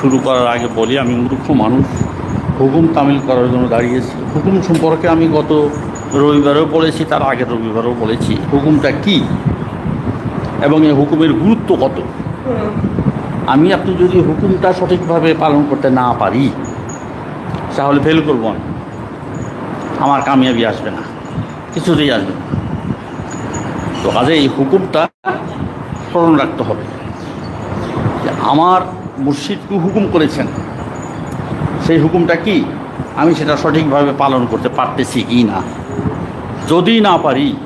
শুরু করার আগে বলি, আমি মূর্খ মানুষ। হুকুম তামিল করার জন্য দাঁড়িয়েছি। হুকুম সম্পর্কে আমি গত রবিবারেও বলেছি, তার আগের রবিবারেও বলেছি। হুকুমটা কি? এবং এই হুকুমের গুরুত্ব কত? আমি আপনি যদি হুকুমটা সঠিকভাবে পালন করতে না পারি, তাহলে ফেল করব আমি। আমার কামিয়াবি আসবে না। কিছুতেই আসবে না। তো কাজে এই হুকুমটা স্মরণ রাখতে হবে। আমার মুর্শিদকে হুকুম করেছেন। সেই হুকুমটা কি? আমি সেটা সঠিকভাবে পালন করতে পারতেছি কি না? যদি না পারি,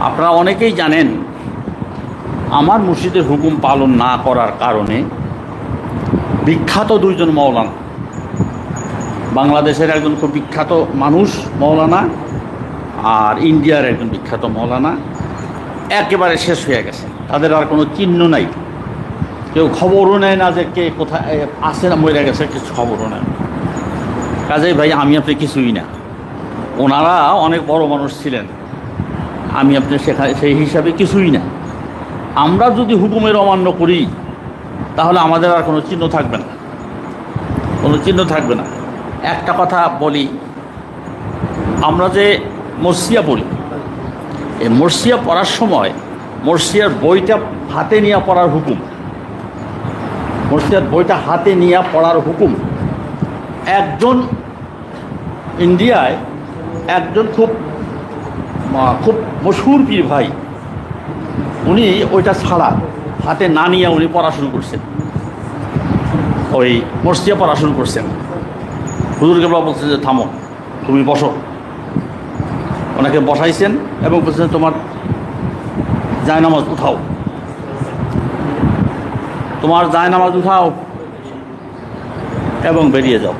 আপনারা অনেকেই জানেন, আমার মুর্শিদের হুকুম পালন না করার কারণে বিখ্যাত দুইজন মৌলানা, বাংলাদেশের একজন খুব বিখ্যাত মানুষ মৌলানা আর ইন্ডিয়ার একজন বিখ্যাত মৌলানা, একেবারে শেষ হয়ে গেছে। তাদের আর কোনো চিহ্ন নাই। কেউ খবরও নেয় না যে কে কোথায় আসে না, মরে গেছে, কিছু খবরও নেয়। কাজেই ভাই, আমি আপনি কিছুই না। ওনারা অনেক বড় মানুষ ছিলেন। আমি আপনি সেখানে সেই হিসাবে কিছুই না। আমরা যদি হুকুমের অমান্য করি, তাহলে আমাদের আর কোনো চিহ্ন থাকবে না। কোনো চিহ্ন থাকবে না। একটা কথা বলি, আমরা যে মর্সিয়া পড়ি এই মর্সিয়া পড়ার সময় মর্সিয়ার বইটা হাতে নিয়ে পড়ার হুকুম। মর্সিয়ার বইটা হাতে নিয়ে পড়ার হুকুম। একজন ইন্ডিয়ায় একজন খুব খুব মশহুর পীর ভাই, উনি ওইটা ছাড়া হাতে না নিয়ে উনি পড়া শুরু করছেন। ওই মর্সিয়া পড়া শুরু করছেন। হুজুর কেবলা বলছে যে, থামো, তুমি বসো। ওনাকে বসাইছেন এবং বলছেন, তোমার জায়নামাজ উঠাও। তোমার জায়নামাজ উঠাও এবং বেরিয়ে যাও।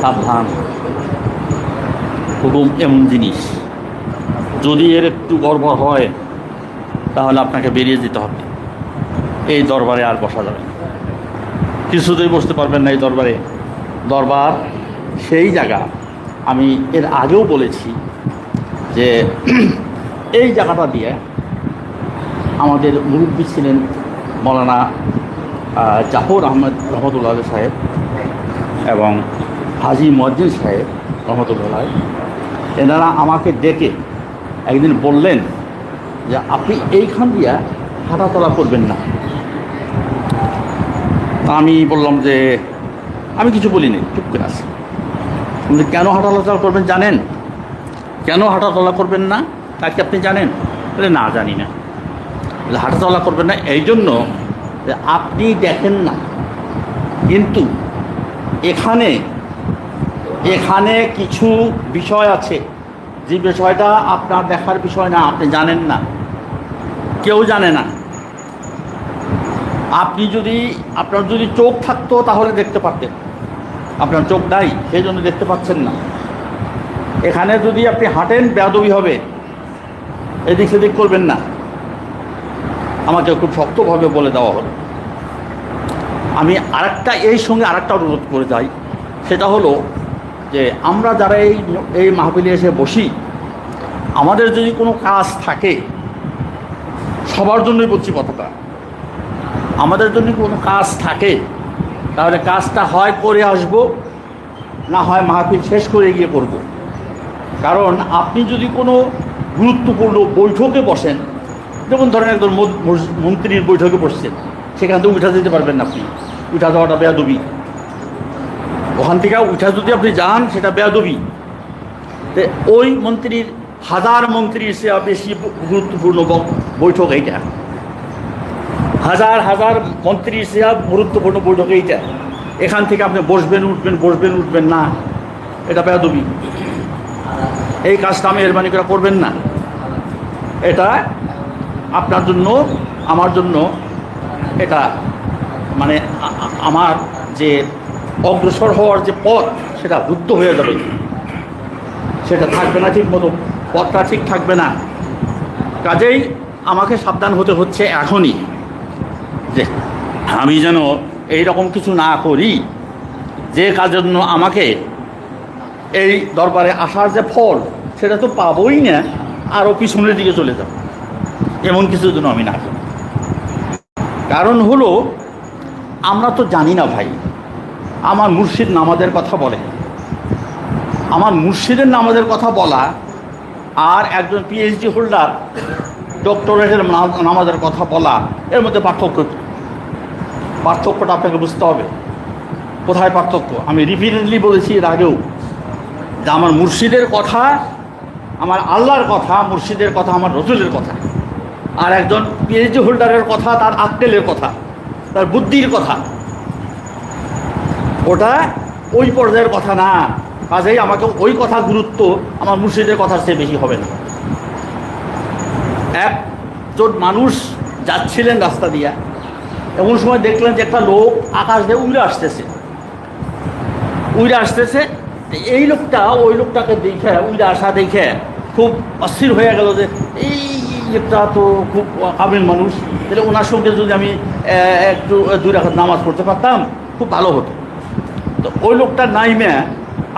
সাবধান। হুকুম এমন জিনিস। যদি এর একটু গড়বড় হয়, তাহলে আপনাকে বেরিয়ে যেতে হবে। এই দরবারে আর বসা যাবে না। কিছুতেই বসতে পারবেন না এই দরবারে। দরবার সেই জায়গা। আমি এর আগেও বলেছি যে এই জায়গাটা দিয়ে আমাদের মুরব্বী ছিলেন মৌলানা জাফর আহমেদ রহমতুল্লাহ সাহেব এবং হাজি মজ্জিদ সাহেব রহমতুল্লাহ। এনারা আমাকে ডেকে একদিন বললেন যে, আপনি এইখান দিয়া হাঁটাতলা করবেন না। আমি বললাম যে, আমি কিছু বলিনি, চুপ করে কিন্তু কেন হাঁটাচলা করবেন জানেন? কেন হাঁটাচলা করবেন না? তা কি আপনি জানেন? বলে না, জানি না। হাঁটাচলা করবেন না। এই জন্য আপনি দেখেন না, কিন্তু এখানে এখানে কিছু বিষয় আছে। যে বিষয়টা আপনার দেখার বিষয় না, আপনি জানেন না। কেউ জানে না। আপনি যদি, আপনার যদি চোখ থাকতো, তাহলে দেখতে পারতেন। আপনার চোখ নাই, সেই জন্য দেখতে পাচ্ছেন না। এখানে যদি আপনি হাঁটেন, বেয়াদবি হবে। এদিক সেদিক করবেন না। আমাকে খুব শক্তভাবে বলে দেওয়া হলো। আমি আরেকটা, এই সঙ্গে আরেকটা অনুরোধ করে যাই। সেটা হলো যে আমরা যারা এই এই মাহফিলে এসে বসি, আমাদের যদি কোনো কাজ থাকে, সবার জন্যই বলছি কথাটা। আমাদের জন্য কোনো কাজ থাকে, তাহলে কাজটা হয় করে আসব, না হয় মাহফিল শেষ করে গিয়ে করব। কারণ আপনি যদি কোনো গুরুত্বপূর্ণ বৈঠকে বসেন যেমন ধরেন একজন মন্ত্রীর বৈঠকে বসছেন, সেখান থেকে উঠা যেতে পারবেন না আপনি। উঠা যাওয়াটা বেয়াদবি। ওখান থেকে উঠা যদি আপনি যান, সেটা বেয়াদবি। ওই মন্ত্রীর, হাজার মন্ত্রীর সে বেশি গুরুত্বপূর্ণ বৈঠক এইটা। হাজার হাজার মন্ত্রী সে গুরুত্বপূর্ণ বৈঠক এইটা। এখান থেকে আপনি বসবেন, উঠবেন বসবেন, উঠবেন না। এটা বেয়াদবি। এই কাজটা মেহরবানি করে করবেন না। এটা আপনার জন্য, আমার জন্য এটা মানে আমার যে অগ্রসর হওয়ার যে পথ, সেটা রুদ্ধ হয়ে যাবে। সেটা থাকবে না ঠিক মতো পথটা ঠিক থাকবে না। কাজেই আমাকে সাবধান হতে হচ্ছে এখনই, যে আমি যেন এই রকম কিছু না করি, যে কাজের জন্য আমাকে এই দরবারে আসার যে ফল, সেটা তো পাবোই না আরও পিছনের দিকে চলে যাব। এমন কিছু জন্য আমি না করি কারণ হলো, আমরা তো জানি না ভাই, আমার মুর্শিদ নামাজের কথা বলে। আমার মুর্শিদের নামাজের কথা বলা আর একজন পিএইচডি হোল্ডার ডক্টরেটের নামাজের কথা বলা, এর মধ্যে পার্থক্য পার্থক্যটা আপনাকে বুঝতে হবে। কোথায় পার্থক্য? আমি রিপিটেডলি বলেছি এর আগেও যে আমার মুর্শিদের কথা, আমার আল্লাহর কথা, মুর্শিদের কথা, আমার রসুলের কথা। আর একজন পিএইচডি হোল্ডারের কথা, তার আক্কেলের কথা, তার বুদ্ধির কথা। ওটা ওই পর্যায়ের কথা না। কাজেই আমাকে ওই কথা গুরুত্ব আমার মুর্শিদের কথার চেয়ে বেশি হবে না। একজন মানুষ যাচ্ছিলেন রাস্তা দিয়া, এমন সময় দেখলেন যে একটা লোক আকাশ দিয়ে উড়ে আসতেছে। উড়ে আসতেছে এই লোকটা ওই লোকটাকে দেখে, উড়ে আসা দেখে খুব অস্থির হয়ে গেল যে, এই লোকটা তো খুব কাবিল মানুষ। তাহলে ওনার সঙ্গে যদি আমি একটু দুই রাখাত নামাজ পড়তে পারতাম, খুব ভালো হতো। তো ওই লোকটা নাইমে,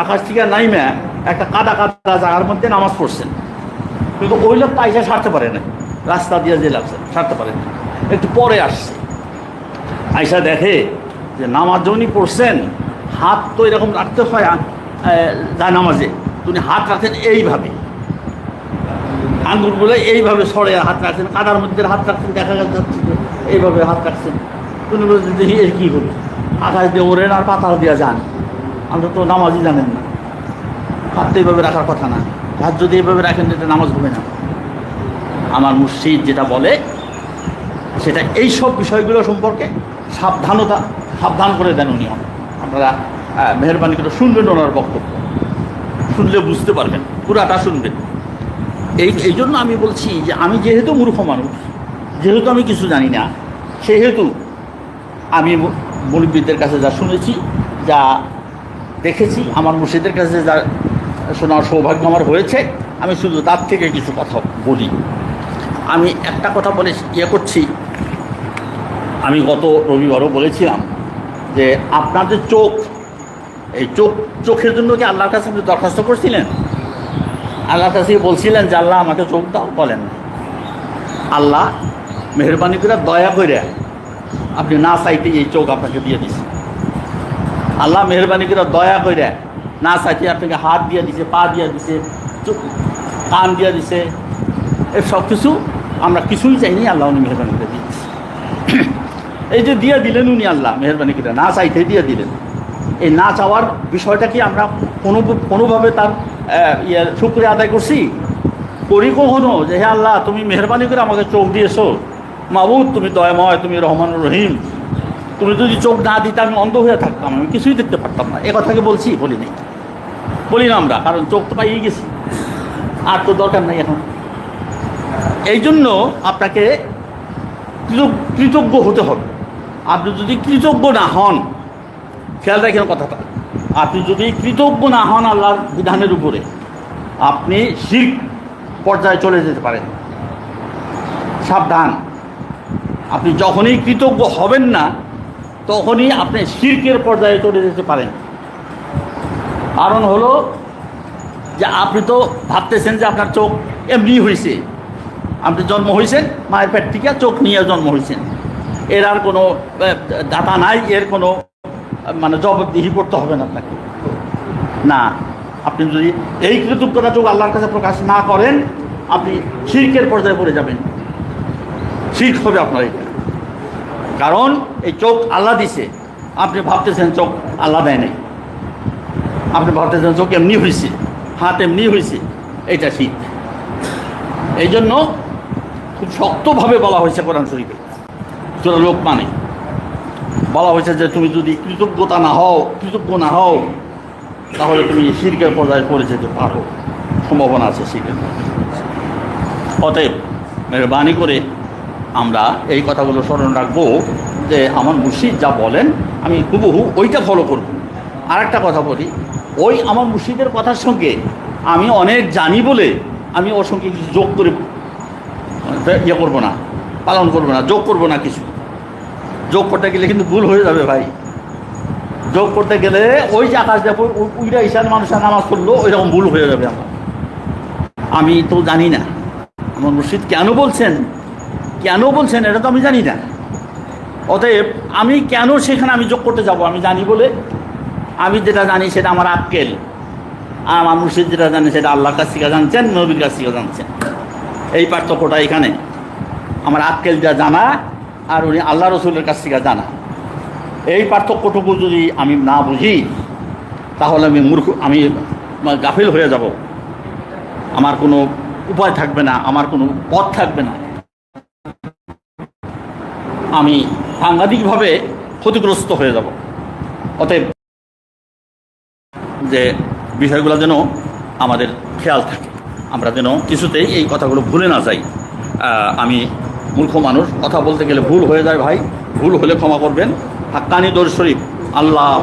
আকাশ থেকে নাইমে একটা কাদা কাদা জায়গার মধ্যে নামাজ পড়ছেন। কিন্তু ওই লোকটা আইসা সারতে পারে না রাস্তা দিয়ে যে লাগছে সারতে পারে না একটু পরে আসছে। আইসা দেখে যে নামাজ যখনই পড়ছেন, হাত তো এরকম রাখতে হয় যা নামাজে। তুমি হাত রাখেন এইভাবে। আঙ্গুরগুলো এইভাবে সরে হাত রাখছেন, কাদার মধ্যে হাত রাখছেন, দেখা যাচ্ছে এইভাবে হাত রাখছেন। দেখি এর কী হলো আকাশ দিয়ে ওরেন আর পাতাল দিয়ে যান। আমরা তো নামাজই জানেন না। হাত তো এইভাবে রাখার কথা না। হাত যদি এইভাবে রাখেন এটা নামাজ হবে না। আমার মুর্শিদ যেটা বলে, সেটা এই সব বিষয়গুলো সম্পর্কে সাবধানতা, সাবধান করে দেন উনি। আপনারা মেহরবানি করে শুনবেন ওনার বক্তব্য। শুনলে বুঝতে পারবেন। পুরাটা শুনবেন। এই এই জন্য আমি বলছি যে আমি যেহেতু মূর্খ মানুষ, যেহেতু আমি কিছু জানি না, সেহেতু আমি মুরব্বীদের কাছে যা শুনেছি, যা দেখেছি, আমার মুর্শিদের কাছে যা শোনার সৌভাগ্য আমার হয়েছে, আমি শুধু তার থেকে কিছু কথা বলি। আমি একটা কথা বলে ইয়ে করছি। আমি গত রবিবারও বলেছিলাম যে আপনার যে চোখ, এই চোখ, চোখের জন্য কি আল্লাহর কাছে আপনি দরখাস্ত করছিলেন? আল্লাহর কাছে বলছিলেন যে, আল্লাহ, আমাকে চোখ দাও। বলেন। আল্লাহ মেহরবানি করে দয়া করে আপনি না চাইতে এই চোখ আপনাকে দিয়ে দিছে। আল্লাহ মেহরবানি করে দয়া করে না চাইতে আপনাকে হাত দিয়ে দিছে, পা দিয়ে দিছে কান দিয়ে দিছে। এ সব কিছু আমরা কিছুই চাইনি, আল্লাহ উনি মেহরবানি করে দিয়েছে। এই যে দিয়ে দিলেন উনি আল্লাহ, মেহরবানি করে না চাইতে দিয়ে দিলেন। এই না চাওয়ার বিষয়টা কি আমরা কোনো কোনোভাবে তার ইয়ে শুক্রিয়া আদায় করছি? করি কখনো যে, হে আল্লাহ, তুমি মেহরবানি করে আমাকে চোখ দিয়েছ। মাবুদ, তুমি দয়াময়, তুমি রহমান রহিম। তুমি যদি চোখ না দিতে আমি অন্ধ হয়ে থাকতাম, আমি কিছুই দেখতে পারতাম না। এ কথাকে বলছি? বলি নাই। বলি না আমরা, কারণ চোখ তো পাইয়ে গেছি। আর তো দরকার নাই এখন। এই জন্য আপনাকে কৃতজ্ঞ হতে হবে। আপনি যদি কৃতজ্ঞ না হন খেয়াল রাখেন কথাটা। আপনি যদি কৃতজ্ঞ না হন আল্লাহর বিধানের উপরে, আপনি শিখ পর্যায়ে চলে যেতে পারেন। সাবধান। আপনি যখনই কৃতজ্ঞ হবেন না, তখনই আপনি শির্কের পর্যায়ে চলে যেতে পারেন। কারণ হলো যে আপনি তো ভাবতেছেন যে আপনার চোখ এমনি হয়েছে আপনি জন্ম হয়েছেন মায়ের পেট থেকে চোখ নিয়ে জন্ম হয়েছেন এর আর কোনো দাতা নাই, এর কোনো মানে জবাবদিহি করতে হবে না আপনাকে। না, আপনি যদি এই কৃতজ্ঞতা চোখ আল্লাহর কাছে প্রকাশ না করেন, আপনি শির্কের পর্যায়ে পড়ে যাবেন। শির্ক হবে আপনার এটা। কারণ এই চোখ আল্লাহ দিছে। আপনি ভাবতেছেন চোখ আল্লাহ দেয় নাই। আপনি ভাবতেছেন চোখ এমনি হয়েছে হাত এমনি হয়েছে এটা শীত এই জন্য খুব শক্তভাবে বলা হয়েছে কোরআন শরীফে। তোরা লোক মানে বলা হয়েছে যে তুমি যদি কৃতজ্ঞতা না হও, কৃতজ্ঞ না হও, তাহলে তুমি শিরকের পর্যায়ে পড়ে যেতে পারো। সম্ভাবনা আছে শিরকের অতএব মেহরবানি করে আমরা এই কথাগুলো স্মরণ রাখব যে আমার মুর্শিদ যা বলেন, আমি হুবহু ওইটা ফলো করব। আর একটা কথা বলি, ওই আমার মুর্শিদের কথার সঙ্গে আমি অনেক জানি বলে আমি ওর সঙ্গে কিছু যোগ করে ইয়ে করব না, পালন করব না, যোগ করব না কিছু। যোগ করতে গেলে কিন্তু ভুল হয়ে যাবে ভাই। যোগ করতে গেলে ওই যে আকাশ দেখো উইরা ঈশান মানুষের নামাজ পড়ল ওই রকম ভুল হয়ে যাবে আমার। আমি তো জানি না। আমার মুর্শিদ কেন বলছেন? কেন বলছেন এটা তো আমি জানি না। অতএব আমি কেন সেখানে আমি যোগ করতে যাব, আমি জানি বলে আমি যেটা জানি সেটা আমার আক্কেল। আর আমার মুর্শিদ যেটা জানি সেটা আল্লাহর কাছ থেকে জানছেন, নবীর কাছ থেকে জানছেন। এই পার্থক্যটা এখানে। আমার আক্কেল যা জানা আর উনি আল্লাহ রসুলের কাছ থেকে জানা। এই পার্থক্যটুকু যদি আমি না বুঝি, তাহলে আমি মূর্খ আমি গাফিল হয়ে যাব। আমার কোনো উপায় থাকবে না, আমার কোনো পথ থাকবে না। আমি সাংঘাতিকভাবে ক্ষতিগ্রস্ত হয়ে যাব। অতএব যে বিষয়গুলো যেন আমাদের খেয়াল থাকে, আমরা যেন কিছুতেই এই কথাগুলো ভুলে না যাই। আমি মূর্খ মানুষ, কথা বলতে গেলে ভুল হয়ে যায় ভাই। ভুল হলে ক্ষমা করবেন। হাক্কানি দর শরীফ। আল্লাহ।